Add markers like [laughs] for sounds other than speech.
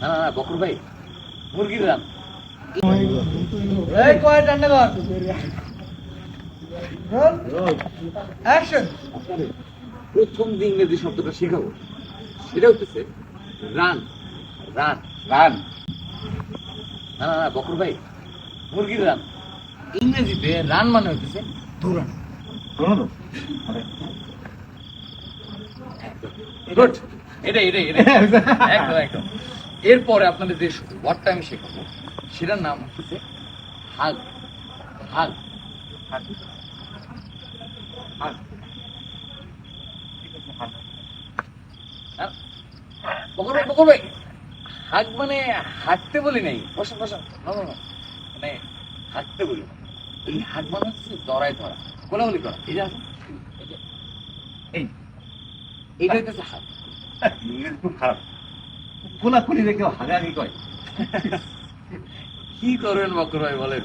না না না বকর ভাই মুরগির রান। এই কয় টান্ডা কর অ্যাকশন। প্রথম যে ইংরেজি শব্দটা শেখাবো সেটা হচ্ছে রান রান রান। না না না বকর ভাই মুরগির রান। ইংরেজিতে রান মানে হচ্ছে দৌড়ানো। গুড এটা এটা এটা একদম একদম। এরপরে আপনাদের যে ওয়ার্ডটা আমি শেখাবো সেটার নাম হচ্ছে হাগ। হাগ। হাগ। হ্যাঁ? মানে হাঁটতে বলি নাই। বসা বসা। মানে হাঁটতে বলি। এই হাগ মানে হচ্ছে দরায় ধরা কোলাগুলি করা। এই যে আসুন। এই এইটা হচ্ছে ইংরেজি [laughs] খুব খারাপ। খুলি রেখে হাগাহাগি কয়। কি করবেন মকর ভাই বলেন?